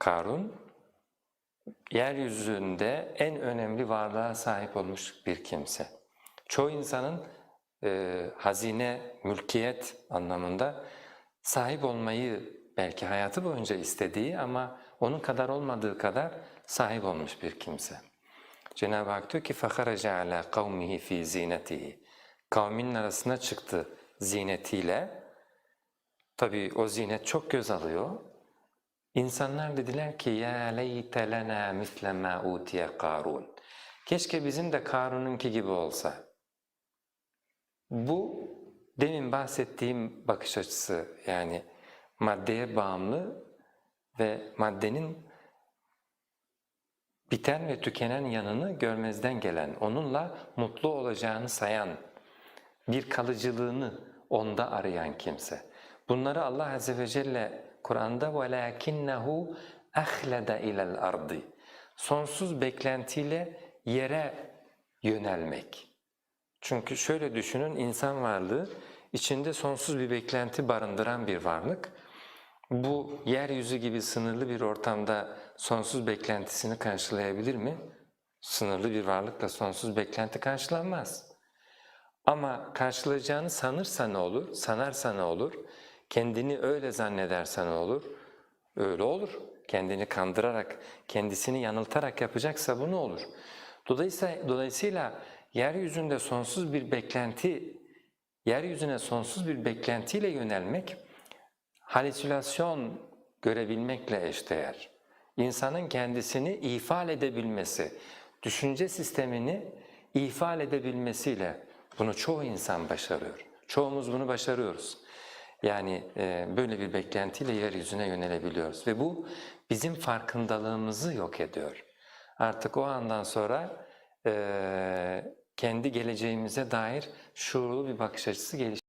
Karun, yeryüzünde en önemli varlığa sahip olmuş bir kimse. Çoğu insanın e, hazine, mülkiyet anlamında sahip olmayı belki hayatı boyunca istediği ama onun kadar olmadığı kadar sahip olmuş bir kimse. Cenab-ı Hak diyor ki فَخَرَجَ عَلَى قَوْمِهِ ف۪ي زِينَتِهِ Kavminin arasına çıktı zinetiyle. Tabii o zinet çok göz alıyor. İnsanlar dediler ki ya leyte lena misle ma utiye Karun. Keşke bizim de Karun'unki gibi olsa. Bu demin bahsettiğim bakış açısı yani maddeye bağımlı ve maddenin biten ve tükenen yanını görmezden gelen, onunla mutlu olacağını sayan, bir kalıcılığını onda arayan kimse. Bunları Allah Azze ve Celle Kur'an'da وَلَاكِنَّهُ اَخْلَدَ اِلَى الْأَرْضِ Sonsuz beklentiyle yere yönelmek. Çünkü şöyle düşünün, insan varlığı içinde sonsuz bir beklenti barındıran bir varlık. Bu yeryüzü gibi sınırlı bir ortamda sonsuz beklentisini karşılayabilir mi? Sınırlı bir varlıkla sonsuz beklenti karşılanmaz. Ama karşılayacağını sanırsa ne olur, sanarsa ne olur, Kendini öyle zannederse ne olur, öyle olur. Kendini kandırarak, kendisini yanıltarak yapacaksa bu ne olur? Dolayısıyla, dolayısıyla yeryüzünde sonsuz bir beklenti, yeryüzüne sonsuz bir beklentiyle yönelmek, halüsinasyon görebilmekle eşdeğer. İnsanın kendisini ifade edebilmesi, düşünce sistemini ifade edebilmesiyle bunu çoğu insan başarıyor. Çoğumuz bunu başarıyoruz. Yani e, böyle bir beklentiyle yeryüzüne yönelebiliyoruz ve bu bizim farkındalığımızı yok ediyor. Artık o andan sonra e, kendi geleceğimize dair şuurlu bir bakış açısı geliştiriyoruz.